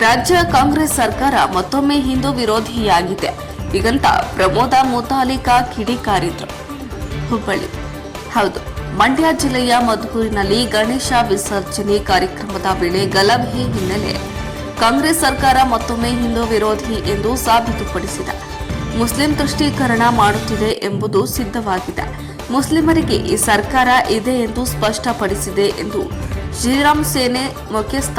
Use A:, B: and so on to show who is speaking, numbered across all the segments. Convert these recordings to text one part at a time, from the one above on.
A: ರಾಜ್ಯ ಕಾಂಗ್ರೆಸ್ ಸರ್ಕಾರ ಮತ್ತೊಮ್ಮೆ ಹಿಂದೂ ವಿರೋಧಿಯಾಗಿದೆ. ಹೀಗಂತ ಪ್ರಮೋದ ಮುತಾಲಿಕ ಕಿಡಿಕಾರಿದ್ರು ಹುಬ್ಬಳ್ಳಿ. ಹೌದು, ಮಂಡ್ಯ ಜಿಲ್ಲೆಯ ಮಧುಪುರಿನಲ್ಲಿ ಗಣೇಶ ವಿಸರ್ಜನೆ ಕಾರ್ಯಕ್ರಮದ ವೇಳೆ ಗಲಭೆ ಹಿನ್ನೆಲೆ ಕಾಂಗ್ರೆಸ್ ಸರ್ಕಾರ ಮತ್ತೊಮ್ಮೆ ಹಿಂದೂ ವಿರೋಧಿ ಎಂದು ಸಾಬೀತುಪಡಿಸಿದೆ. ಮುಸ್ಲಿಂ ತುಷ್ಟೀಕರಣ ಮಾಡುತ್ತಿದೆ ಎಂಬುದು ಸಿದ್ಧವಾಗಿದೆ. ಮುಸ್ಲಿಮರಿಗೆ ಈ ಸರ್ಕಾರ ಇದೆ ಎಂದು ಸ್ಪಷ್ಟಪಡಿಸಿದೆ ಎಂದು ಶ್ರೀರಾಮ್ ಸೇನೆ ಮುಖ್ಯಸ್ಥ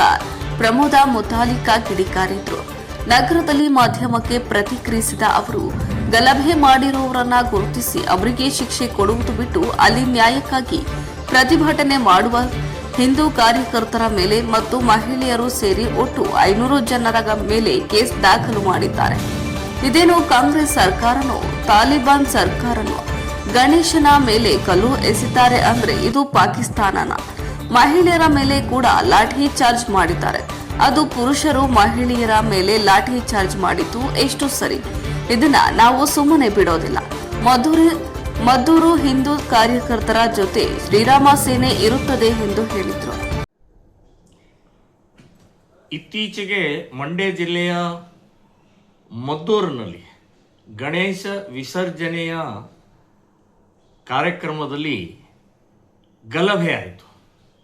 A: ಪ್ರಮೋದ ಮುತಾಲಿಕಾ ಕಿಡಿಕಾರಿದ್ರು. ನಗರದಲ್ಲಿ ಮಾಧ್ಯಮಕ್ಕೆ ಪ್ರತಿಕ್ರಿಯಿಸಿದ ಅವರು, ಗಲಭೆ ಮಾಡಿರುವವರನ್ನ ಗುರುತಿಸಿ ಅವರಿಗೆ ಶಿಕ್ಷೆ ಕೊಡುವುದು ಬಿಟ್ಟು ಅಲ್ಲಿ ನ್ಯಾಯಕ್ಕಾಗಿ ಪ್ರತಿಭಟನೆ ಮಾಡುವ ಹಿಂದೂ ಕಾರ್ಯಕರ್ತರ ಮೇಲೆ ಮತ್ತು ಮಹಿಳೆಯರು ಸೇರಿ ಒಟ್ಟು ಐನೂರು ಜನರ ಮೇಲೆ ಕೇಸ್ ದಾಖಲು ಮಾಡಿದ್ದಾರೆ. ಇದೇನು ಕಾಂಗ್ರೆಸ್ ಸರ್ಕಾರನೋ, ತಾಲಿಬಾನ್ ಸರ್ಕಾರನೋ? ಗಣೇಶನ ಮೇಲೆ ಕಲ್ಲು ಎಸೆತಾರೆ ಅಂದ್ರೆ ಇದು ಪಾಕಿಸ್ತಾನನ? ಮಹಿಳೆಯರ ಮೇಲೆ ಕೂಡ ಲಾಠಿ ಚಾರ್ಜ್ ಮಾಡಿದ್ದಾರೆ. ಅದು ಪುರುಷರು ಮಹಿಳೆಯರ ಮೇಲೆ ಲಾಠಿ ಚಾರ್ಜ್ ಮಾಡಿದ್ದು ಎಷ್ಟು ಸರಿ? ಇದನ್ನ ನಾವು ಸುಮ್ಮನೆ ಬಿಡೋದಿಲ್ಲ. ಮಧುರ ಮದ್ದೂರು ಹಿಂದೂ ಕಾರ್ಯಕರ್ತರ ಜೊತೆ ಶ್ರೀರಾಮ ಸೇನೆ ಇರುತ್ತದೆ ಎಂದು ಹೇಳಿದ್ರು.
B: ಇತ್ತೀಚೆಗೆ ಮಂಡ್ಯ ಜಿಲ್ಲೆಯ ಮದ್ದೂರಿನಲ್ಲಿ ಗಣೇಶ ವಿಸರ್ಜನೆಯ ಕಾರ್ಯಕ್ರಮದಲ್ಲಿ ಗಲಭೆ ಆಯಿತು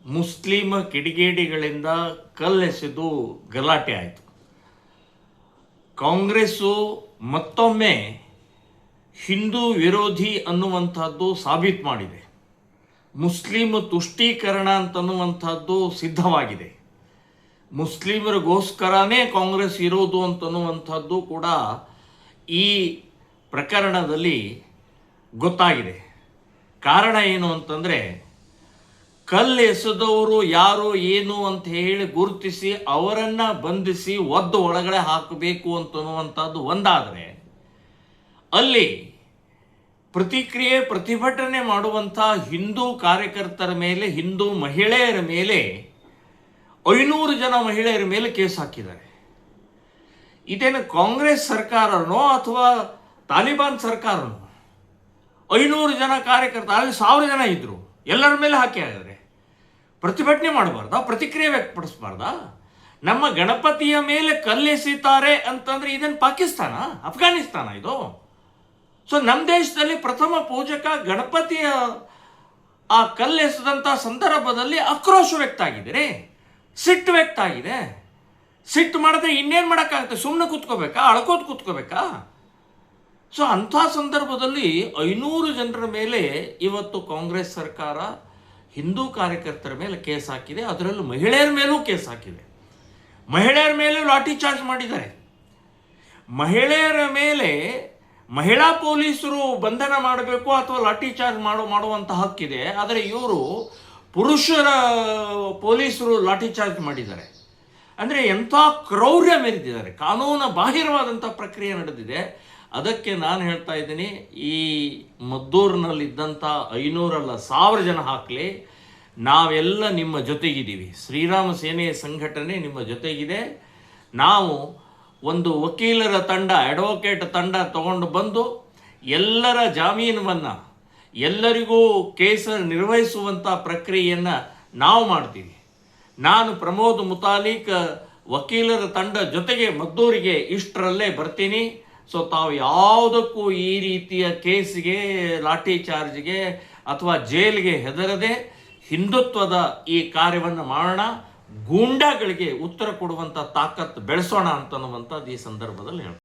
B: ಮುಸ್ಲಿಂ ಕಿಡಿಗೇಡಿಗಳಿಂದ ಕಲ್ಲೆಸೆದು ಗಲಾಟೆ ಆಯಿತು. ಕಾಂಗ್ರೆಸ್ಸು ಮತ್ತೊಮ್ಮೆ ಹಿಂದೂ ವಿರೋಧಿ ಅನ್ನುವಂಥದ್ದು ಸಾಬೀತು ಮಾಡಿದೆ. ಮುಸ್ಲಿಮ್ ತುಷ್ಟೀಕರಣ ಅಂತನ್ನುವಂಥದ್ದು ಸಿದ್ಧವಾಗಿದೆ. ಮುಸ್ಲಿಮರಿಗೋಸ್ಕರನೇ ಕಾಂಗ್ರೆಸ್ ಇರೋದು ಅಂತನ್ನುವಂಥದ್ದು ಕೂಡ ಈ ಪ್ರಕರಣದಲ್ಲಿ ಗೊತ್ತಾಗಿದೆ. ಕಾರಣ ಏನು ಅಂತಂದರೆ ಕಲ್ಲು ಎಸೆದವರು ಯಾರು ಏನು ಅಂತ ಹೇಳಿ ಗುರುತಿಸಿ ಅವರನ್ನು ಬಂಧಿಸಿ ಒದ್ದು ಒಳಗಡೆ ಹಾಕಬೇಕು ಅಂತನ್ನುವಂಥದ್ದು ಒಂದಾದರೆ, ಅಲ್ಲಿ ಪ್ರತಿಕ್ರಿಯೆ ಪ್ರತಿಭಟನೆ ಮಾಡುವಂಥ ಹಿಂದೂ ಕಾರ್ಯಕರ್ತರ ಮೇಲೆ, ಹಿಂದೂ ಮಹಿಳೆಯರ ಮೇಲೆ ಐನೂರು ಜನ ಮಹಿಳೆಯರ ಮೇಲೆ ಕೇಸ್ ಹಾಕಿದ್ದಾರೆ. ಇದೇನು ಕಾಂಗ್ರೆಸ್ ಸರ್ಕಾರನೋ ಅಥವಾ ತಾಲಿಬಾನ್ ಸರ್ಕಾರನೋ? ಐನೂರು ಜನ ಕಾರ್ಯಕರ್ತ ಅಲ್ಲಿ ಸಾವಿರ ಜನ ಇದ್ದರು ಎಲ್ಲರ ಮೇಲೆ ಹಾಕಿ ಆಗಿದ್ರೆ ಪ್ರತಿಭಟನೆ ಮಾಡಬಾರ್ದಾ? ಪ್ರತಿಕ್ರಿಯೆ ವ್ಯಕ್ತಪಡಿಸಬಾರ್ದಾ? ನಮ್ಮ ಗಣಪತಿಯ ಮೇಲೆ ಕಲ್ಲೆಸೀತಾರೆ ಅಂತಂದ್ರೆ ಇದೇನು ಪಾಕಿಸ್ತಾನ? ಅಫ್ಘಾನಿಸ್ತಾನ ಇದು? ಸೊ ನಮ್ಮ ದೇಶದಲ್ಲಿ ಪ್ರಥಮ ಪೂಜಕ ಗಣಪತಿಯ, ಆ ಕಲ್ಲೆಸದಂತಹ ಸಂದರ್ಭದಲ್ಲಿ ಆಕ್ರೋಶ ವ್ಯಕ್ತ ಆಗಿದೆ ಸಿಟ್ಟು ವ್ಯಕ್ತ ಆಗಿದೆ. ಸಿಟ್ಟು ಮಾಡಿದ್ರೆ ಇನ್ನೇನು ಮಾಡೋಕ್ಕಾಗುತ್ತೆ? ಸುಮ್ಮನೆ ಕೂತ್ಕೋಬೇಕಾ? ಅಳ್ಕೋತ ಕೂತ್ಕೋಬೇಕಾ? ಸೊ ಅಂಥ ಸಂದರ್ಭದಲ್ಲಿ ಐನೂರು ಜನರ ಮೇಲೆ ಇವತ್ತು ಕಾಂಗ್ರೆಸ್ ಸರ್ಕಾರ ಹಿಂದೂ ಕಾರ್ಯಕರ್ತರ ಮೇಲೆ ಕೇಸ್ ಹಾಕಿದೆ, ಅದರಲ್ಲೂ ಮಹಿಳೆಯರ ಮೇಲೂ ಕೇಸ್ ಹಾಕಿದೆ. ಮಹಿಳೆಯರ ಮೇಲೆ ಲಾಠಿ ಚಾರ್ಜ್ ಮಾಡಿದ್ದಾರೆ. ಮಹಿಳೆಯರ ಮೇಲೆ ಮಹಿಳಾ ಪೊಲೀಸರು ಬಂಧನ ಮಾಡಬೇಕು ಅಥವಾ ಲಾಠಿ ಚಾರ್ಜ್ ಮಾಡೋ ಮಾಡುವಂಥ ಹಕ್ಕಿದೆ, ಆದರೆ ಇವರು ಪುರುಷರ ಪೊಲೀಸರು ಲಾಠಿ ಚಾರ್ಜ್ ಮಾಡಿದ್ದಾರೆ. ಅಂದರೆ ಎಂಥ ಕ್ರೌರ್ಯ ಮೆರೆದಿದ್ದಾರೆ ಕಾನೂನು ಬಾಹಿರವಾದಂಥ ಪ್ರಕ್ರಿಯೆ ನಡೆದಿದೆ. ಅದಕ್ಕೆ ನಾನು ಹೇಳ್ತಾ ಇದ್ದೀನಿ, ಈ ಮದ್ದೂರಿನಲ್ಲಿದ್ದಂಥ ಐನೂರಲ್ಲ ಸಾವಿರ ಜನ ಹಾಕಲಿ, ನಾವೆಲ್ಲ ನಿಮ್ಮ ಜೊತೆಗಿದ್ದೀವಿ. ಶ್ರೀರಾಮ ಸೇನೆಯ ಸಂಘಟನೆ ನಿಮ್ಮ ಜೊತೆಗಿದೆ. ನಾವು ಒಂದು ವಕೀಲರ ತಂಡ ಅಡ್ವೊಕೇಟ್ ತಂಡ ತಗೊಂಡು ಬಂದು ಎಲ್ಲರ ಜಾಮೀನವನ್ನು, ಎಲ್ಲರಿಗೂ ಕೇಸ ನಿರ್ವಹಿಸುವಂಥ ಪ್ರಕ್ರಿಯೆಯನ್ನು ನಾವು ಮಾಡ್ತೀವಿ. ನಾನು ಪ್ರಮೋದ್ ಮುತಾಲಿಕ್ ವಕೀಲರ ತಂಡ ಜೊತೆಗೆ ಮದ್ದೂರಿಗೆ ಇಷ್ಟರಲ್ಲೇ ಬರ್ತೀನಿ. ಸೊ ತಾವು ಯಾವುದಕ್ಕೂ ಈ ರೀತಿಯ ಕೇಸಿಗೆ, ಲಾಠಿ ಚಾರ್ಜ್ಗೆ ಅಥವಾ ಜೈಲಿಗೆ ಹೆದರದೆ ಹಿಂದುತ್ವದ ಈ ಕಾರ್ಯವನ್ನು ಮಾಡೋಣ, ಗೂಂಡಾಗಳಿಗೆ ಉತ್ತರ ಕೊಡುವಂಥ ತಾಕತ್ತು ಬೆಳೆಸೋಣ ಅಂತನ್ನುವಂಥದ್ದು ಈ ಸಂದರ್ಭದಲ್ಲಿ ಹೇಳ್ತೀನಿ.